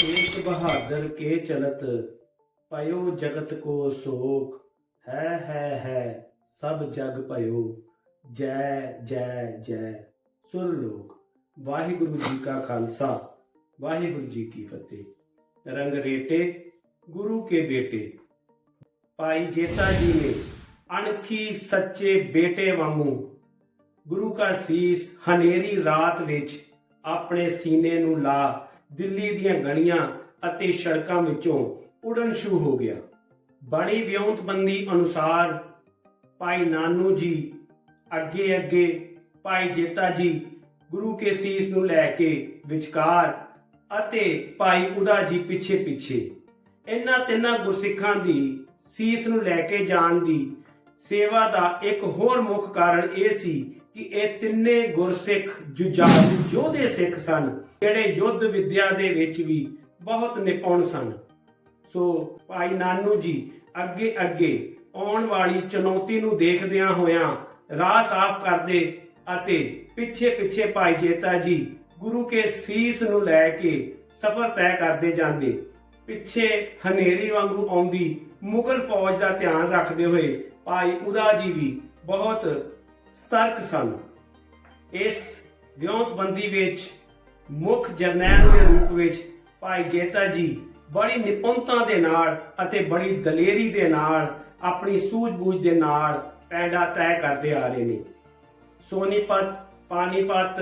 ਤੇਗ ਬਹਾਦਰ ਕੇ ਚਲਤ ਪਇਓ ਜਗਤ ਕੋ ਸੋਖ ਹੈ ਹੈ ਹੈ, ਸਭ ਜਗ ਪਇਓ ਜੈ ਜੈ ਜੈ, ਸੁਰ ਲੋਕ। ਵਾਹਿਗੁਰੂ ਜੀ ਕਾ ਖਾਲਸਾ, ਵਾਹਿਗੁਰੂ ਜੀ ਕੀ ਫਤਿਹ। ਰੰਗ ਰੇਟੇ, ਗੁਰੂ ਕੇ ਬੇਟੇ। ਭਾਈ ਜੇਤਾ ਜੀ ਨੇ ਅਣਖੀ ਸੱਚੇ ਬੇਟੇ ਵਾਂਗੂ ਗੁਰੂ ਕਾ ਸੀਸ ਹਨੇਰੀ ਰਾਤ ਵਿੱਚ ਆਪਣੇ ਸੀਨੇ ਨੂੰ ਲਾ ਦਿੱਲੀ ਦੀਆਂ ਗਲੀਆਂ ਅਤੇ ਸੜਕਾਂ ਵਿੱਚੋਂ ਉਡਣ ਸ਼ੁਰੂ ਹੋ ਗਿਆ। ਬੜੀ ਵਿਉਂਤਬੰਦੀ ਅਨੁਸਾਰ ਭਾਈ ਨਾਨੂ ਜੀ, ਅੱਗੇ ਅੱਗੇ ਭਾਈ ਜੇਤਾ ਜੀ, ਗੁਰੂ ਕੇ ਸੀਸ ਨੂੰ ਲੈ ਕੇ ਵਿਚਕਾਰ ਅਤੇ ਭਾਈ ਉਦਾ ਜੀ ਪਿੱਛੇ ਪਿੱਛੇ। ਇਹਨਾਂ ਤਿੰਨਾਂ ਗੁਰਸਿੱਖਾਂ ਦੀ ਸੀਸ ਨੂੰ ਲੈ ਕੇ ਜਾਣ ਦੀ ਸੇਵਾ ਦਾ ਇੱਕ ਹੋਰ ਮੁੱਖ ਕਾਰਨ ਇਹ ਸੀ ਕਿ ਇਹ ਤਿੰਨੇ ਗੁਰਸਿੱਖ ਜੁਝਾਰੂ ਯੋਧੇ ਸਿੱਖ ਸਨ, ਜਿਹੜੇ ਯੁੱਧ ਵਿਦਿਆ ਦੇ ਵਿੱਚ ਵੀ ਬਹੁਤ ਨਿਪੁੰਨ ਸਨ। ਸੋ ਭਾਈ ਨਾਨੂ ਜੀ, ਅੱਗੇ ਅੱਗੇ ਆਉਣ ਵਾਲੀ ਚੁਣੌਤੀ ਨੂੰ ਦੇਖਦਿਆਂ ਹੋਇਆਂ ਰਾਹ ਸਾਫ਼ ਕਰਦੇ ਅਤੇ ਪਿੱਛੇ ਪਿੱਛੇ ਭਾਈ ਜੇਤਾ ਜੀ ਗੁਰੂ ਕੇ ਸੀਸ ਨੂੰ ਲੈ ਕੇ ਸਫ਼ਰ ਤੈਅ ਕਰਦੇ ਜਾਂਦੇ। ਪਿੱਛੇ ਹਨੇਰੀ ਵਾਂਗੂ ਆਉਂਦੀ ਮੁਗਲ ਫੌਜ ਦਾ ਧਿਆਨ ਰੱਖਦੇ ਹੋਏ ਭਾਈ ਉਦਾ ਜੀ ਵੀ ਬਹੁਤ ਸਤਰਕ ਸਨ। ਇਸ ਵਿਉਂਤਬੰਦੀ ਵਿੱਚ ਮੁੱਖ ਜਰਨੈਲ ਦੇ ਰੂਪ ਵਿੱਚ ਭਾਈ ਜੇਤਾ ਜੀ ਬੜੀ ਨਿਪੁੰਨਤਾ ਦੇ ਨਾਲ ਅਤੇ ਬੜੀ ਦਲੇਰੀ ਦੇ ਨਾਲ ਆਪਣੀ ਸੂਝ-ਬੂਝ ਦੇ ਨਾਲ ਪੈਂਡਾ ਤੈਅ ਕਰਦੇ ਆ ਰਹੇ ਨੇ। ਸੋਨੀਪਤ, ਪਾਨੀਪਤ,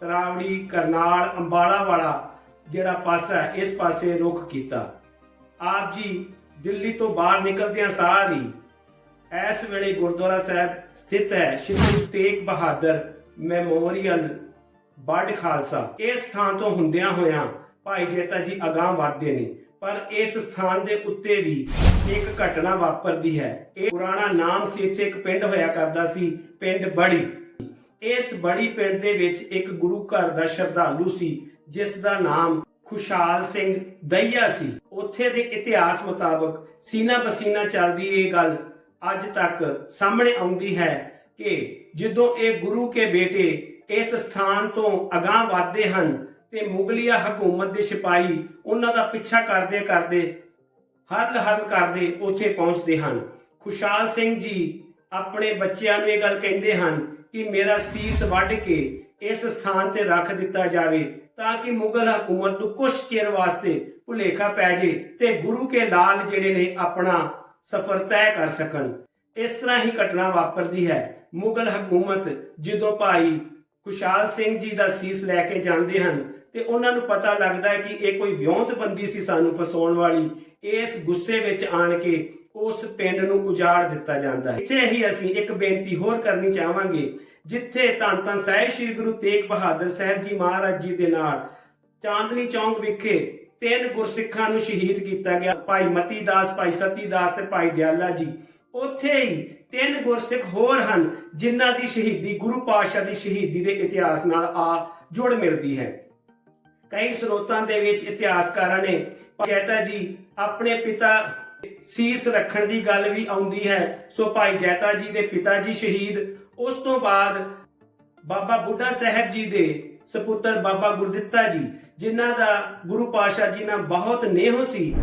ਤਰਾਵੜੀ, ਕਰਨਾਲ, ਅੰਬਾਲਾ ਵਾਲਾ ਜਿਹੜਾ ਪਾਸਾ ਹੈ ਇਸ ਪਾਸੇ ਰੁਖ ਕੀਤਾ। ਆਪ ਜੀ ਦਿੱਲੀ ਤੋਂ ਬਾਹਰ ਨਿਕਲਦਿਆਂ ਸਾਰ ਹੀ ਇਸ ਵੇਲੇ ਗੁਰਦੁਆਰਾ ਸਾਹਿਬ ਸਥਿਤ ਹੈ, ਸ਼੍ਰੀ ਗੁਰੂ ਤੇਗ ਬਹਾਦਰ ਮੈਮੋਰੀਅਲ ਬੜ ਖਾਲਸਾ। ਇਸ ਥਾਂ ਤੋਂ ਹੁੰਦਿਆਂ ਹੋਇਆਂ ਭਾਈ ਜੇਤਾ ਜੀ ਅਗਾਹ ਵਧਦੇ ਨੇ, ਪਰ ਇਸ ਸਥਾਨ ਦੇ ਉੱਤੇ ਵੀ ਇੱਕ ਘਟਨਾ ਵਾਪਰਦੀ ਹੈ। ਇਹ ਪੁਰਾਣਾ ਨਾਮ ਸੀ, ਇੱਥੇ ਇੱਕ ਪਿੰਡ ਹੋਇਆ ਕਰਦਾ ਸੀ, ਪਿੰਡ ਬੜੀ। ਇਸ ਬੜੀ ਪਿੰਡ ਦੇ ਵਿੱਚ ਇੱਕ ਗੁਰੂ ਘਰ ਦਾ ਸ਼ਰਧਾਲੂ ਸੀ, ਜਿਸ ਦਾ ਨਾਮ ਖੁਸ਼ਹਾਲ ਸਿੰਘ ਦਈਆ ਸੀ। ਉੱਥੇ ਦੇ ਇਤਿਹਾਸ ਮੁਤਾਬਕ ਸੀਨਾ ਬਸੀਨਾ ਚੱਲਦੀ ਇਹ ਗੱਲ ਅੱਜ ਤੱਕ ਸਾਹਮਣੇ ਆਉਂਦੀ ਹੈ ਕਿ ਜਦੋਂ ਇਹ ਗੁਰੂ ਕੇ ਬੇਟੇ ਇਸ ਸਥਾਨ ਤੋਂ ਅਗਾਹ ਵਧਦੇ ਹਨ ਤੇ ਮੁਗਲਿਆ ਹਕੂਮਤ ਦੇ ਸਿਪਾਹੀ ਉਹਨਾਂ ਦਾ ਪਿੱਛਾ ਕਰਦੇ ਕਰਦੇ, ਹਰਲ ਹਰਲ ਕਰਦੇ ਉੱਥੇ ਪਹੁੰਚਦੇ ਹਨ। ਖੁਸ਼ਹਾਲ ਸਿੰਘ ਜੀ ਆਪਣੇ ਬੱਚਿਆਂ ਨੂੰ ਇਹ ਗੱਲ ਕਹਿੰਦੇ ਹਨ ਕਿ ਮੇਰਾ ਸੀਸ ਵੱਢ ਕੇ ਇਸ ਸਥਾਨ ਤੇ ਰੱਖ ਦਿੱਤਾ ਜਾਵੇ ਤਾਂ ਕਿ ਮੁਗਲ ਹਕੂਮਤ ਨੂੰ ਕੁਝ ਚਿਰ ਵਾਸਤੇ ਭੁਲੇਖਾ ਪੈ ਜੇ ਤੇ ਗੁਰੂ ਕੇ ਲਾਲ ਜਿਹੜੇ ਨੇ ਆਪਣਾ ਸਫ਼ਰ ਤੈਅ ਕਰ ਸਕਣ। ਇਸ ਤਰ੍ਹਾਂ ਹੀ ਘਟਨਾ ਵਾਪਰਦੀ ਹੈ। ਮੁਗਲ ਹਕੂਮਤ ਜਦੋਂ ਭਾਈ ਖੁਸ਼ਹਾਲ ਸਿੰਘ ਜੀ ਦਾ ਸੀਸ ਲੈ ਕੇ ਜਾਂਦੇ ਹਨ ਤੇ ਉਹਨਾਂ ਨੂੰ ਪਤਾ ਲੱਗਦਾ ਹੈ ਕਿ ਇਹ ਕੋਈ ਵਿਉਂਤਬੰਦੀ ਸੀ ਸਾਨੂੰ ਫਸਾਉਣ ਵਾਲੀ, ਇਸ ਗੁੱਸੇ ਵਿੱਚ ਆਣ ਕੇ ਉਸ ਪਿੰਡ ਨੂੰ ਉਜਾੜ ਦਿੱਤਾ ਜਾਂਦਾ ਹੈ। ਇੱਥੇ ਹੀ ਅਸੀਂ ਇੱਕ ਬੇਨਤੀ ਹੋਰ ਕਰਨੀ ਚਾਹਾਂਗੇ, ਜਿੱਥੇ ਧੰਨ ਧੰਨ ਸਾਹਿਬ ਸ੍ਰੀ ਗੁਰੂ ਤੇਗ ਬਹਾਦਰ ਸਾਹਿਬ ਜੀ ਮਹਾਰਾਜ ਜੀ ਦੇ ਨਾਲ ਚਾਂਦਨੀ ਚੌਂਕ ਵਿਖੇ ਤਿੰਨ ਗੁਰਸਿੱਖਾਂ ਨੂੰ ਸ਼ਹੀਦ ਕੀਤਾ ਗਿਆ। ਭਾਈ ਮਤੀ ਦਾਸ, ਭਾਈ ਸਤੀ ਦਾਸ ਤੇ ਭਾਈ ਦਿਆਲਾ ਜੀ। ਉੱਥੇ ਹੀ ਤਿੰਨ ਗੁਰਸਿੱਖ ਹੋਰ ਹਨ ਜਿਨ੍ਹਾਂ ਦੀ ਸ਼ਹੀਦੀ ਗੁਰੂ ਪਾਤਸ਼ਾਹ ਦੀ ਸ਼ਹੀਦੀ ਦੇ ਇਤਿਹਾਸ ਨਾਲ ਆ ਜੁੜ ਮਿਲਦੀ ਹੈ। ਕਈ ਸਰੋਤਾਂ ਦੇ ਵਿੱਚ ਇਤਿਹਾਸਕਾਰਾਂ ਨੇ ਜੈਤਾ ਜੀ ਆਪਣੇ ਪਿਤਾ ਸੀਸ ਰੱਖਣ ਦੀ ਗੱਲ ਵੀ ਆਉਂਦੀ ਹੈ। ਸੋ ਭਾਈ ਜੈਤਾ ਜੀ ਦੇ ਪਿਤਾ ਜੀ ਸ਼ਹੀਦ। ਉਸ ਤੋਂ ਬਾਅਦ ਬਾਬਾ ਬੁੱਢਾ ਸਾਹਿਬ ਜੀ ਦੇ ਸਪੁੱਤਰ ਬਾਬਾ ਗੁਰਦਿੱਤਾ ਜੀ, ਜਿਨ੍ਹਾਂ ਦਾ ਗੁਰੂ ਪਾਤਸ਼ਾਹ ਜੀ ਨਾਲ ਬਹੁਤ ਨੇਹ ਸੀ।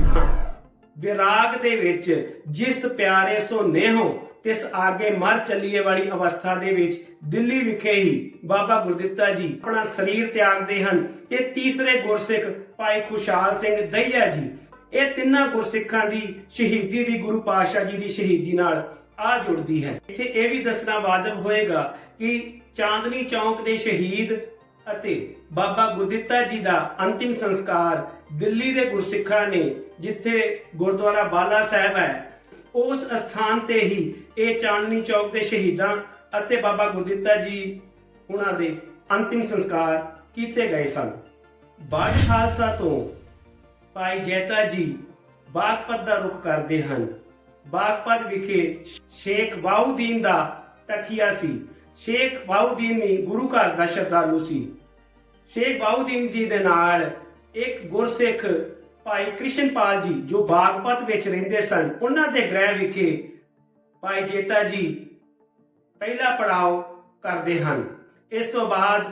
ਵਿਰਾਗ ਦੇ ਵਿੱਚ ਜਿਸ ਪਿਆਰੇ ਸੋ ਨੇਹੋ ਤਿਸ ਆਗੇ ਮਰ ਚੱਲੀਏ ਵਾਲੀ ਅਵਸਥਾ ਦੇ ਵਿੱਚ ਦਿੱਲੀ ਵਿਖੇ ਹੀ ਬਾਬਾ ਗੁਰਦਿੱਤਾ ਜੀ ਆਪਣਾ ਸਰੀਰ ਤਿਆਗਦੇ ਹਨ। ਇਹ ਤੀਸਰੇ ਗੁਰਸਿੱਖ ਭਾਈ ਖੁਸ਼ਹਾਲ ਸਿੰਘ ਦਈਆ ਜੀ। ਇਹ ਤਿੰਨਾਂ ਗੁਰਸਿੱਖਾਂ ਦੀ ਸ਼ਹੀਦੀ ਵੀ ਗੁਰੂ ਪਾਤਸ਼ਾਹ ਜੀ ਦੀ ਸ਼ਹੀਦੀ ਨਾਲ ਆ ਜੁੜਦੀ ਹੈ। ਇੱਥੇ ਇਹ ਵੀ ਦੱਸਣਾ ਵਾਜਬ ਹੋਏਗਾ ਕਿ ਚਾਂਦਨੀ ਚੌਂਕ ਦੇ ਸ਼ਹੀਦ ਅਤੇ ਬਾਬਾ ਗੁਰਦਿੱਤਾ ਜੀ ਦਾ ਅੰਤਿਮ ਸੰਸਕਾਰ ਦਿੱਲੀ ਦੇ ਗੁਰਸਿੱਖਾਂ ਨੇ, ਜਿੱਥੇ ਗੁਰਦੁਆਰਾ ਬਾਲਾ ਸਾਹਿਬ ਹੈ, ਉਸ ਸਥਾਨ ਤੇ ਹੀ ਇਹ ਚਾਂਦਨੀ ਚੌਕ ਦੇ ਸ਼ਹੀਦਾਂ ਅਤੇ ਬਾਬਾ ਗੁਰਦਿੱਤਾ ਜੀ ਉਹਨਾਂ ਦੇ ਅੰਤਿਮ ਸੰਸਕਾਰ ਕੀਤੇ ਗਏ ਸਨ। ਬਾਦ ਖਾਲਸਾ ਤੋਂ ਭਾਈ ਜੈਤਾ ਜੀ ਬਾਗਪਤ ਦਾ ਰੁਖ ਕਰਦੇ ਹਨ। ਬਾਗਪਤ ਵਿਖੇ ਸ਼ੇਖ ਬਾਉਦੀਨ ਦਾ ਤਖੀਆ ਸੀ। ਸ਼ੇਖ ਬਾਉਦੀਨ ਵੀ ਗੁਰੂ ਘਰ ਦਾ ਸ਼ਰਧਾਲੂ ਸੀ। ਸ਼ੇਖ ਬਾਉਦੀਨ ਜੀ ਦੇ ਨਾਲ ਇੱਕ ਗੁਰਸਿੱਖ ਭਾਈ ਕ੍ਰਿਸ਼ਨਪਾਲ ਜੀ ਜੋ ਬਾਗਪਤ ਵਿੱਚ ਰਹਿੰਦੇ ਸਨ, ਉਹਨਾਂ ਦੇ ਗ੍ਰਹਿ ਵਿਖੇ ਭਾਈ ਜੇਤਾ ਜੀ ਪਹਿਲਾ ਪੜਾਅ ਕਰਦੇ ਹਨ। ਇਸ ਤੋਂ ਬਾਅਦ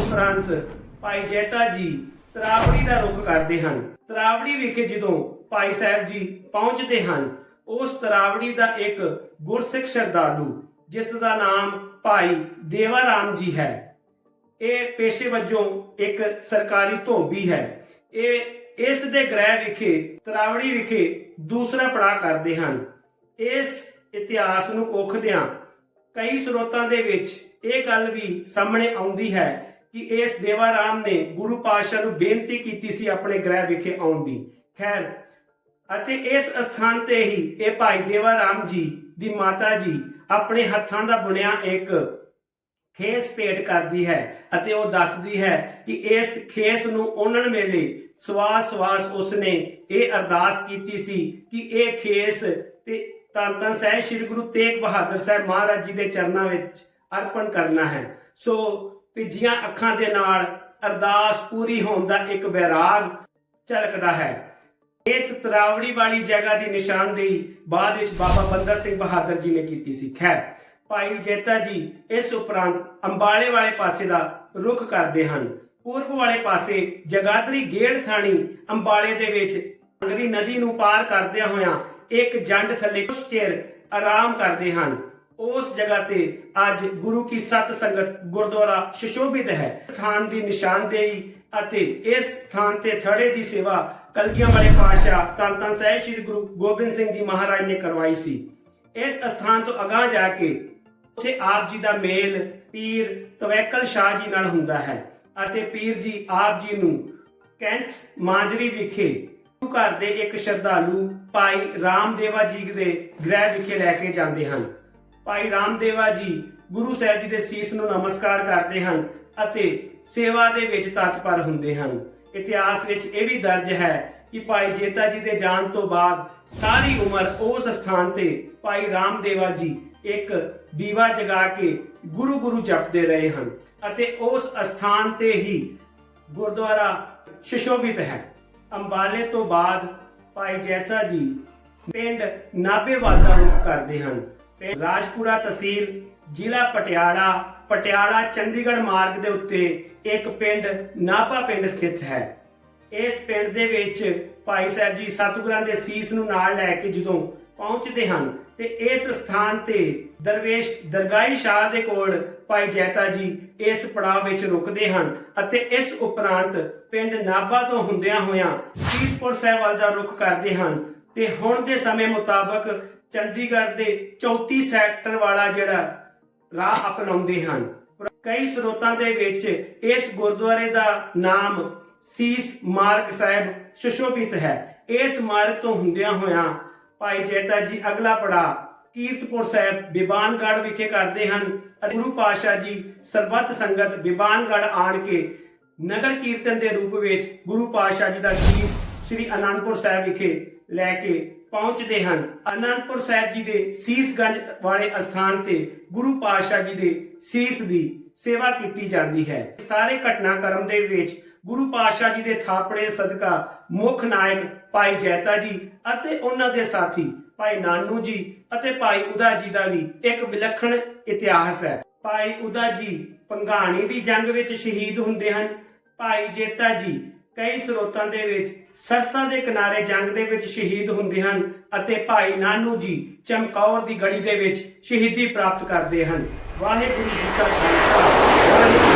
ਉਪਰੰਤ ਭਾਈ ਜੇਤਾ ਜੀ ਤਰਾਵੜੀ ਦਾ ਰੁਖ ਕਰਦੇ ਹਨ। ਤਰਾਵੜੀ ਵਿਖੇ ਜਦੋਂ ਭਾਈ ਸਾਹਿਬ ਜੀ ਪਹੁੰਚਦੇ ਹਨ, ਉਸ ਤਰਾਵੜੀ ਦਾ ਇੱਕ ਗੁਰਸਿੱਖ ਸ਼ਰਧਾਲੂ ਜਿਸ ਦਾ ਨਾਮ ਭਾਈ ਦੇਵਾ ਰਾਮ ਜੀ ਹੈ। ਇਹ ਪੇਸ਼ੇ ਵਜੋਂ ਇੱਕ ਸਰਕਾਰੀ ਧੋਬੀ ਹੈ। ਇਹ ਇਸ ਦੇ ਗ੍ਰਹਿ ਵਿਖੇ, ਤਰਾਵੜੀ ਵਿਖੇ ਦੂਸਰਾ ਪੜਾਅ ਕਰਦੇ ਹਨ। ਇਸ ਇਤਿਹਾਸ ਨੂੰ ਕੋਖਦਿਆਂ ਕਈ ਸਰੋਤਾਂ ਦੇ ਵਿੱਚ ਇਹ ਗੱਲ ਵੀ ਸਾਹਮਣੇ ਆਉਂਦੀ ਹੈ ਕਿ ਇਸ ਦੇਵਾ ਰਾਮ ਨੇ ਗੁਰੂ ਪਾਤਸ਼ਾਹ ਨੂੰ ਬੇਨਤੀ ਕੀਤੀ ਸੀ ਆਪਣੇ ਗ੍ਰਹਿ ਵਿਖੇ ਆਉਣ ਦੀ। ਖੈਰ, ਅਤੇ ਇਸ ਸਥਾਨ ਤੇ ਹੀ ਇਹ ਭਾਈ ਦੇਵਾ ਰਾਮ ਜੀ ਦੀ ਮਾਤਾ ਜੀ ਆਪਣੇ ਹੱਥਾਂ ਦਾ ਬੁਣਿਆ ਇੱਕ ਖੇਸ ਭੇਟ ਕਰਦੀ ਹੈ ਅਤੇ ਉਹ ਦੱਸਦੀ ਹੈ ਕਿ ਇਸ ਖੇਸ ਨੂੰ ਉਹਨਾਂ ਵੇਲੇ ਸਵਾਸ ਸਵਾਸ ਉਸਨੇ ਇਹ ਅਰਦਾਸ ਕੀਤੀ ਸੀ ਕਿ ਇਹ ਖੇਸ ਤੇ ਧੰਨ ਧੰਨ ਸਾਹਿਬ ਸ੍ਰੀ ਗੁਰੂ ਤੇਗ ਬਹਾਦਰ ਸਾਹਿਬ ਮਹਾਰਾਜ ਜੀ ਦੇ ਚਰਨਾਂ ਵਿੱਚ ਅਰਪਣ ਕਰਨਾ ਹੈ। ਸੋ ਭਿੱਜੀਆਂ ਅੱਖਾਂ ਦੇ ਨਾਲ ਅਰਦਾਸ ਪੂਰੀ ਹੋਣ ਦਾ ਇੱਕ ਵੈਰਾਗ ਝਲਕਦਾ ਹੈ। ਇਸ ਤਰਾਵੜੀ ਵਾਲੀ ਜਗ੍ਹਾ ਦੀ ਨਿਸ਼ਾਨਦੇਹੀ ਬਾਅਦ ਵਿੱਚ ਬਾਬਾ ਬੰਦਾ ਸਿੰਘ ਬਹਾਦਰ ਜੀ ਨੇ ਕੀਤੀ ਸੀ। ਖੈਰ, ਭਾਈ ਜੇਤਾ ਜੀ ਇਸ ਉਪਰੰਤ ਅੰਬਾਲੇ ਵਾਲੇ ਪਾਸੇ ਦਾ ਰੁਖ ਕਰਦੇ ਹਨ। ਪੂਰਬ ਵਾਲੇ ਪਾਸੇ ਜਗਾਦਰੀ ਗੇੜ ਥਾਣੀ ਅੰਬਾਲੇ ਦੇ ਵਿੱਚ ਅੰਗਰੀ ਨਦੀ ਨੂੰ ਪਾਰ ਕਰਦਿਆਂ ਹੋਇਆਂ ਇੱਕ ਜੰਡ ਥੱਲੇ ਕੁਝ ਚਿਰ ਆਰਾਮ ਕਰਦੇ ਹਨ। ਉਸ ਜਗ੍ਹਾ ਤੇ ਅੱਜ ਗੁਰੂ ਕੀ ਸਤ ਸੰਗਤ ਗੁਰਦੁਆਰਾ ਸ਼ਿਸ਼ੋਭਿਤ ਹੈ। ਸਥਾਨ ਦੀ ਨਿਸ਼ਾਨਦੇਹੀ ਅਤੇ ਇਸ ਸਥਾਨ ਤੇ ਥੜੇ ਦੀ ਸੇਵਾ ਕਲਗੀਆਂ ਵਾਲੇ ਪਾਤਸ਼ਾਹ ਧੰਨ ਧੰਨ ਸਾਹਿਬ ਸ੍ਰੀ ਗੁਰੂ ਗੋਬਿੰਦ ਸਿੰਘ ਜੀ ਮਹਾਰਾਜ ਨੇ ਕਰਵਾਈ ਸੀ। ਇਸ ਸਥਾਨ ਤੋਂ ਅਗਾਹ ਜਾ ਕੇ ਉੱਥੇ ਆਪ ਜੀ ਦਾ ਮੇਲ ਪੀਰ ਤਵੈਕਲ ਸ਼ਾਹ ਜੀ ਨਾਲ ਹੁੰਦਾ ਹੈ ਅਤੇ ਪੀਰ ਜੀ ਆਪ ਜੀ ਨੂੰ ਕੈਂਥ ਮਾਜਰੀ ਵਿਖੇ ਘਰ ਦੇ ਇੱਕ ਸ਼ਰਧਾਲੂ ਭਾਈ ਰਾਮਦੇਵਾ ਜੀ ਦੇ ਗ੍ਰਹਿ ਵਿਖੇ ਲੈ ਕੇ ਜਾਂਦੇ ਹਨ। ਭਾਈ ਰਾਮਦੇਵਾ ਜੀ ਗੁਰੂ ਸਾਹਿਬ ਜੀ ਦੇ ਸੀਸ ਨੂੰ ਨਮਸਕਾਰ ਕਰਦੇ ਹਨ ਅਤੇ ਸੇਵਾ ਦੇ ਵਿੱਚ ਤਤਪਰ ਹੁੰਦੇ ਹਨ। ਇਤਿਹਾਸ ਵਿੱਚ ਇਹ ਵੀ ਦਰਜ ਹੈ ਕਿ ਭਾਈ ਜੇਤਾ ਜੀ ਦੇ ਜਾਣ ਤੋਂ ਬਾਅਦ ਸਾਰੀ ਉਮਰ ਉਸ ਸਥਾਨ ਤੇ ਭਾਈ ਰਾਮਦੇਵਾ ਜੀ ਇੱਕ ਦੀਵਾ ਜਗਾ ਕੇ ਗੁਰੂ ਗੁਰੂ ਜਪਦੇ ਰਹੇ ਹਨ ਅਤੇ ਉਸ ਸਥਾਨ ਤੇ ਹੀ ਗੁਰਦੁਆਰਾ ਸ਼ਿਸ਼ੋਭਿਤ ਹੈ। ਅੰਬਾਲੇ ਤੋਂ ਬਾਅਦ ਭਾਈ ਜੈਤਾ ਜੀ ਪਿੰਡ ਨਾਭੇਵਾਲ ਦਾ ਰੁਖ ਕਰਦੇ ਹਨ। ਪਿੰਡ ਰਾਜਪੁਰਾ ਤਹਿਸੀਲ ਜ਼ਿਲ੍ਹਾ ਪਟਿਆਲਾ ਪਟਿਆਲਾ ਚੰਡੀਗੜ੍ਹ ਮਾਰਗ ਦੇ ਉੱਤੇ ਇੱਕ ਪਿੰਡ, ਨਾਭਾ ਪਿੰਡ ਸਥਿਤ ਹੈ। ਇਸ ਪਿੰਡ ਦੇ ਵਿੱਚ ਭਾਈ ਸਾਹਿਬ ਜੀ ਸਤਿਗੁਰਾਂ ਦੇ ਸੀਸ ਨੂੰ ਨਾਲ ਲੈ ਕੇ ਜਦੋਂ ਪਹੁੰਚਦੇ ਹਨ, ਤੇ ਇਸ ਸਥਾਨ ਤੇ ਦਰਵੇਸ਼, ਦਰਗਾਹੀ ਸ਼ਾਹ ਦੇ ਕੋਲ ਭਾਈ ਜੈਤਾ ਜੀ ਇਸ ਪੜਾਅ ਵਿੱਚ ਰੁਕਦੇ ਹਨ ਅਤੇ ਇਸ ਉਪਰੰਤ ਪਿੰਡ ਨਾਭਾ ਤੋਂ ਹੁੰਦਿਆਂ ਹੋਇਆਂ ਕੀਰਤਪੁਰ ਸਾਹਿਬ ਵੱਲ ਦਾ ਰੁਖ ਕਰਦੇ ਹਨ। ਤੇ ਹੁਣ ਦੇ ਸਮੇਂ ਮੁਤਾਬਕ ਚੰਡੀਗੜ੍ਹ ਦੇ 34 ਸੈਕਟਰ ਵਾਲਾ ਜਿਹੜਾ ਰਾਹ ਅਪਣਾਉਂਦੇ ਹਨ। ਕਈ ਸਰੋਤਾਂ ਦੇ ਵਿੱਚ ਇਸ ਗੁਰਦੁਆਰੇ ਦਾ ਨਾਮ ਸੀਸ ਮਾਰਗ ਸਾਹਿਬ ਸ਼ਸ਼ੋਭਿਤ ਹੈ। ਇਸ ਮਾਰਗ ਤੋਂ ਹੁੰਦਿਆਂ ਹੋਇਆਂ ਭਾਈ ਜੈਤਾ ਜੀ ਅਗਲਾ ਪੜਾ ਕੀਰਤਪੁਰ ਸਾਹਿਬ ਬਿਬਾਨਗੜ ਵਿਖੇ ਕਰਦੇ ਹਨ ਗੁਰੂ ਪਾਤਸ਼ਾਹ ਜੀ ਸਰਬੱਤ ਸੰਗਤ ਬਿਬਾਨਗੜ ਆਣ ਕੇ ਨਗਰ ਕੀਰਤਨ ਦੇ ਰੂਪ ਵਿੱਚ ਗੁਰੂ ਪਾਤਸ਼ਾਹ ਜੀ ਦਾ ਸੀਸ ਸ੍ਰੀ ਅਨੰਦਪੁਰ ਸਾਹਿਬ ਵਿਖੇ ਲੈ ਕੇ ਪਹੁੰਚਦੇ ਹਨ। ਅਨੰਦਪੁਰ ਸਾਹਿਬ ਜੀ ਦੇ ਸੀਸਗੰਜ ਵਾਲੇ ਅਸਥਾਨ ਤੇ ਗੁਰੂ ਪਾਤਸ਼ਾਹ ਜੀ ਦੇ ਸੀਸ ਦੀ ਸੇਵਾ ਕੀਤੀ ਜਾਂਦੀ ਹੈ। ਸਾਰੇ ਘਟਨਾਕ੍ਰਮ ਦੇ ਵਿੱਚ ਗੁਰੂ ਪਾਤਸ਼ਾਹ ਜੀ ਦੇ ਥਾਪੜੇ ਸਦਕਾ ਮੁੱਖ ਨਾਇਕ ਭਾਈ ਜੈਤਾ ਜੀ ਅਤੇ ਉਹਨਾਂ ਦੇ ਸਾਥੀ ਭਾਈ ਨਾਨੂ ਜੀ ਅਤੇ ਭਾਈ ਉਦਾ ਜੀ ਦਾ ਵੀ ਇੱਕ ਵਿਲੱਖਣ ਇਤਿਹਾਸ ਹੈ। ਭਾਈ ਉਦਾ ਜੀ ਪੰਘਾਣੀ ਦੀ ਜੰਗ ਵਿੱਚ ਸ਼ਹੀਦ ਹੁੰਦੇ ਹਨ। ਭਾਈ ਜੇਤਾ ਜੀ ਕਈ ਸਰੋਤਾਂ ਦੇ ਵਿੱਚ ਸਰਸਾ ਦੇ ਕਿਨਾਰੇ ਜੰਗ ਦੇ ਵਿੱਚ ਸ਼ਹੀਦ ਹੁੰਦੇ ਹਨ ਅਤੇ ਭਾਈ ਨਾਨੂ ਜੀ ਚਮਕੌਰ ਦੀ ਗੜੀ ਦੇ ਵਿੱਚ ਸ਼ਹੀਦੀ ਪ੍ਰਾਪਤ ਕਰਦੇ ਹਨ। ਵਾਹਿਗੁਰੂ ਜੀ ਕਾ ਖਾਲਸਾ, ਵਾਹਿਗੁਰੂ